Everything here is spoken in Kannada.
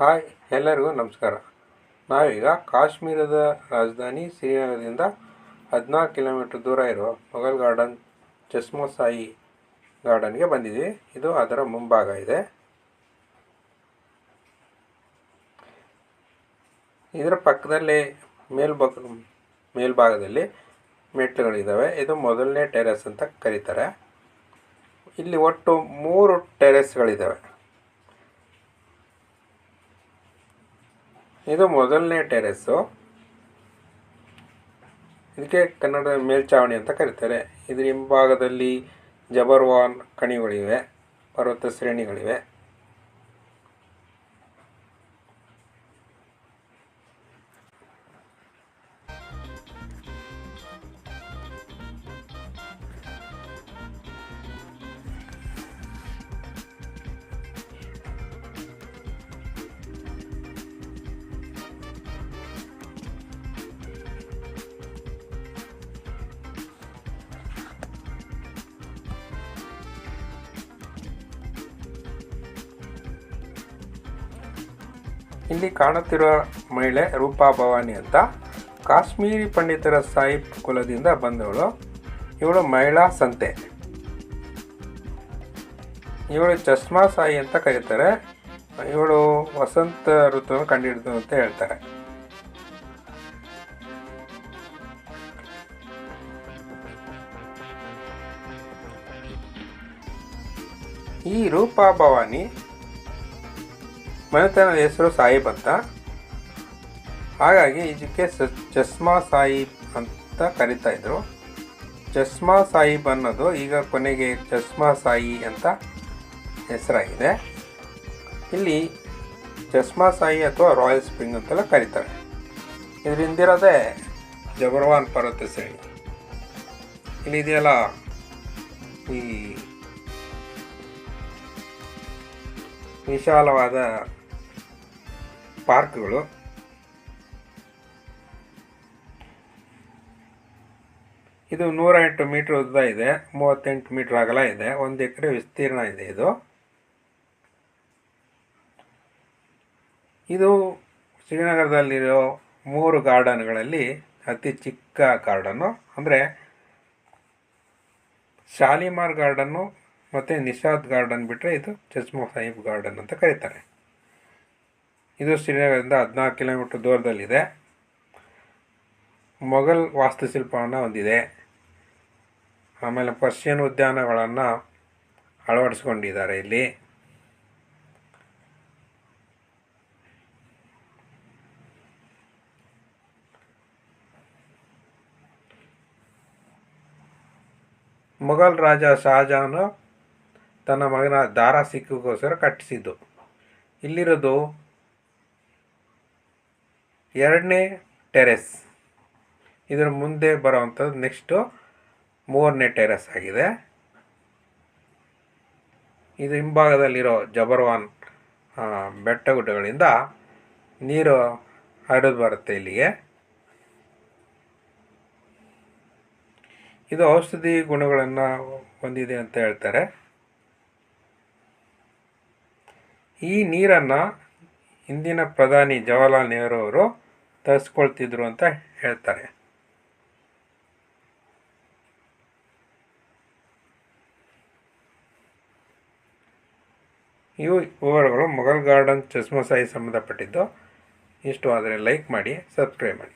ಹಾಯ್, ಎಲ್ಲರಿಗೂ ನಮಸ್ಕಾರ. ನಾವೀಗ ಕಾಶ್ಮೀರದ ರಾಜಧಾನಿ ಶ್ರೀನಗರದಿಂದ ಹದಿನಾಲ್ಕು ಕಿಲೋಮೀಟ್ರ್ ದೂರ ಇರೋ ಮೊಘಲ್ ಗಾರ್ಡನ್ ಚಸ್ಮೋ ಸಾಯಿ ಗಾರ್ಡನ್ಗೆ ಬಂದಿದ್ವಿ. ಇದು ಅದರ ಮುಂಭಾಗ ಇದೆ. ಇದರ ಪಕ್ಕದಲ್ಲಿ ಮೇಲ್ಭಾಗ, ಮೇಲ್ಭಾಗದಲ್ಲಿ ಮೆಟ್ಲುಗಳಿದ್ದಾವೆ ಇದು ಮೊದಲನೇ ಟೆರೆಸ್ ಅಂತ ಕರೀತಾರೆ. ಇಲ್ಲಿ ಒಟ್ಟು ಮೂರು ಟೆರೆಸ್ಗಳಿದ್ದಾವೆ ಇದು ಮೊದಲನೇ ಟೆರೆಸ್ಸು ಇದಕ್ಕೆ ಕನ್ನಡ ಮೇಲ್ಚಾವಣಿ ಅಂತ ಕರೀತಾರೆ. ಇದರ ಹಿಂಭಾಗದಲ್ಲಿ ಜಬರ್ವಾನ್ ಕಣಿಗಳಿವೆ ಪರ್ವತ ಶ್ರೇಣಿಗಳಿವೆ. ಇಲ್ಲಿ ಕಾಣುತ್ತಿರುವ ಮಹಿಳೆ ರೂಪಾ ಭವಾನಿ ಅಂತ. ಕಾಶ್ಮೀರಿ ಪಂಡಿತರ ಸಾಹಿಬ್ ಕುಲದಿಂದ ಬಂದವಳು. ಇವಳು ಮಹಿಳಾ ಸಂತೆ. ಇವಳು ಚಸ್ಮಾ ಸಾಯಿ ಅಂತ ಕರೀತಾರೆ. ಇವಳು ವಸಂತ ಋತುವನ್ನು ಕಂಡುಹಿಡಿದು ಅಂತ ಹೇಳ್ತಾರೆ. ಈ ರೂಪಾ ಭವಾನಿ ಮನೆತನದ ಹೆಸರು ಸಾಹಿಬ್ ಅಂತ. ಹಾಗಾಗಿ ಇದಕ್ಕೆ ಚಸ್ಮಾ ಸಾಹಿಬ್ ಅಂತ ಕರಿತಾ ಇದ್ರು. ಚಸ್ಮಾ ಸಾಹಿಬ್ ಅನ್ನೋದು ಈಗ ಕೊನೆಗೆ ಚಸ್ಮಾ ಸಾಯಿ ಅಂತ ಹೆಸರಾಗಿದೆ. ಇಲ್ಲಿ ಚಸ್ಮಾ ಸಾಯಿ ಅಥವಾ ರಾಯಲ್ ಸ್ಪ್ರಿಂಗ್ ಅಂತೆಲ್ಲ ಕರೀತಾರೆ. ಇದರಿಂದಿರೋದೇ ಜಬರ್ವಾನ್ ಪರ್ವತ ಶ್ರೇಣಿ. ಇಲ್ಲಿ ಇದೆಯಲ್ಲ, ಈ ವಿಶಾಲವಾದ ಪಾರ್ಕ್ಗಳು. ಇದು ನೂರ ಎಂಟು ಮೀಟ್ರ್ ಉದ್ದ ಇದೆ, ಮೂವತ್ತೆಂಟು ಮೀಟ್ರ್ ಅಗಲ ಇದೆ, ಒಂದು ಎಕರೆ ವಿಸ್ತೀರ್ಣ ಇದೆ ಇದು. ಇದು ಶ್ರೀನಗರದಲ್ಲಿರೋ ಮೂರು ಗಾರ್ಡನ್ಗಳಲ್ಲಿ ಅತಿ ಚಿಕ್ಕ ಗಾರ್ಡನ್ನು, ಅಂದರೆ ಶಾಲಿಮಾರ್ ಗಾರ್ಡನ್ನು ಮತ್ತು ನಿಷಾದ್ ಗಾರ್ಡನ್ ಬಿಟ್ಟರೆ ಇದು ಚಸ್ಮೋ ಸಾಹಿಬ್ ಗಾರ್ಡನ್ ಅಂತ ಕರೀತಾರೆ. ಇದು ಶ್ರೀನಗರದಿಂದ ಹದಿನಾಲ್ಕು ಕಿಲೋಮೀಟ್ರ್ ದೂರದಲ್ಲಿದೆ. ಮೊಘಲ್ ವಾಸ್ತುಶಿಲ್ಪವನ್ನು ಹೊಂದಿದೆ. ಆಮೇಲೆ ಪರ್ಷಿಯನ್ ಉದ್ಯಾನಗಳನ್ನು ಅಳವಡಿಸ್ಕೊಂಡಿದ್ದಾರೆ ಇಲ್ಲಿ. ಮೊಘಲ್ ರಾಜ ಶಹಜಹಾನು ತನ್ನ ಮಗನ ದಾರಾ ಸಿಕ್ಕಿಗೋಸ್ಕರ ಕಟ್ಟಿಸಿದ್ದು. ಇಲ್ಲಿರೋದು ಎರಡನೇ ಟೆರೆಸ್. ಇದರ ಮುಂದೆ ಬರೋವಂಥದ್ದು ನೆಕ್ಸ್ಟು ಮೂರನೇ ಟೆರೆಸ್ ಆಗಿದೆ. ಇದು ಹಿಂಭಾಗದಲ್ಲಿರೋ ಜಬರ್ವಾನ್ ಬೆಟ್ಟ ಗುಡ್ಡಗಳಿಂದ ನೀರು ಹರಿದು ಬರುತ್ತೆ ಇಲ್ಲಿಗೆ. ಇದು ಔಷಧಿ ಗುಣಗಳನ್ನು ಹೊಂದಿದೆ ಅಂತ ಹೇಳ್ತಾರೆ. ಈ ನೀರನ್ನು ಹಿಂದಿನ ಪ್ರಧಾನಿ ಜವಾಹರ್ಲಾಲ್ ನೆಹರು ಅವರು ತರಿಸ್ಕೊಳ್ತಿದ್ರು ಅಂತ ಹೇಳ್ತಾರೆ. ಇವು ವಿವರಗಳು ಮೊಘಲ್ ಗಾರ್ಡನ್ ಚಸ್ಮಸಾಯಿ ಸಂಬಂಧಪಟ್ಟಿದ್ದು. ಇಷ್ಟು ಆದರೆ ಲೈಕ್ ಮಾಡಿ, ಸಬ್ಸ್ಕ್ರೈಬ್ ಮಾಡಿ.